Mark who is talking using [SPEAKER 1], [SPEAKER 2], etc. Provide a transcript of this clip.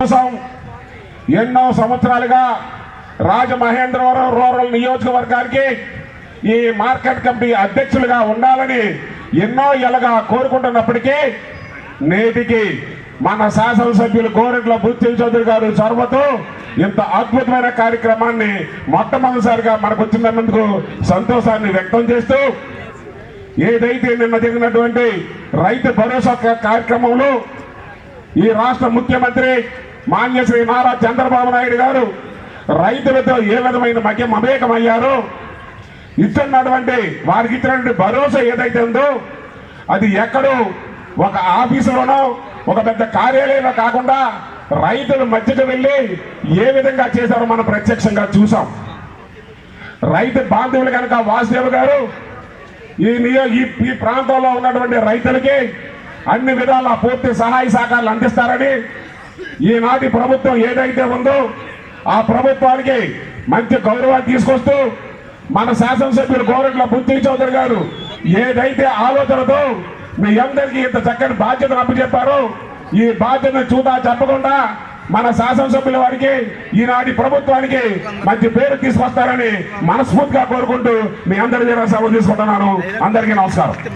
[SPEAKER 1] కోసం ఎన్నో సంవత్సరాలుగా రాజమహేంద్రవరం రూరల్ నియోజకవర్గానికి ఈ మార్కెట్ కమిటీ అధ్యక్షులుగా ఉండాలని ఎన్నో ఏళ్ళగా కోరుకుంటున్నప్పటికీ నేటికి మన శాసనసభ్యులు గోరెట్ల బుద్ధి చౌదరి గారు చొరవతో ఇంత అద్భుతమైన కార్యక్రమాన్ని మొట్టమొదటిసారిగా మనకు వచ్చినందుకు సంతోషాన్ని వ్యక్తం చేస్తూ ఏదైతే నిన్న జరిగినటువంటి రైతు భరోసా కార్యక్రమంలో ఈ రాష్ట్ర ముఖ్యమంత్రి మాన్యశ్రీ నారా చంద్రబాబు నాయుడు గారు రైతులతో ఏ విధమైన మధ్య మమేకమయ్యారో ఇస్తున్నటువంటి వారికి ఇచ్చినటువంటి భరోసా ఏదైతే ఉందో అది ఎక్కడో ఒక ఆఫీసులోనో ఒక పెద్ద కార్యాలయంలో కాకుండా రైతుల మధ్యకు వెళ్ళి ఏ విధంగా చేశారో మనం ప్రత్యక్షంగా చూసాం రైతు బాంధవులు కనుక వాసుదేవ్ గారు ఈ నియో ఈ ఈ ప్రాంతంలో ఉన్నటువంటి రైతులకి అన్ని విధాల పూర్తి సహాయ సహకారాలు అందిస్తారని ఈనాటి ప్రభుత్వం ఏదైతే ఉందో ఆ ప్రభుత్వానికి మంచి గౌరవాన్ని తీసుకొస్తూ మన శాసనసభ్యులు గోరెట్ల బుద్ధి చౌదరి గారు ఏదైతే ఆలోచనతో మీ అందరికీ ఇంత చక్కని బాధ్యతను అప్పచెప్పారో ఈ బాధ్యతను చూదా చెప్పకుండా మన శాసనసభ్యుల వారికి ఈనాటి ప్రభుత్వానికి మంచి పేరు తీసుకొస్తారని మనస్ఫూర్తిగా కోరుకుంటూ మీ అందరి దగ్గర సెలవు తీసుకుంటున్నాను. అందరికీ నమస్కారం.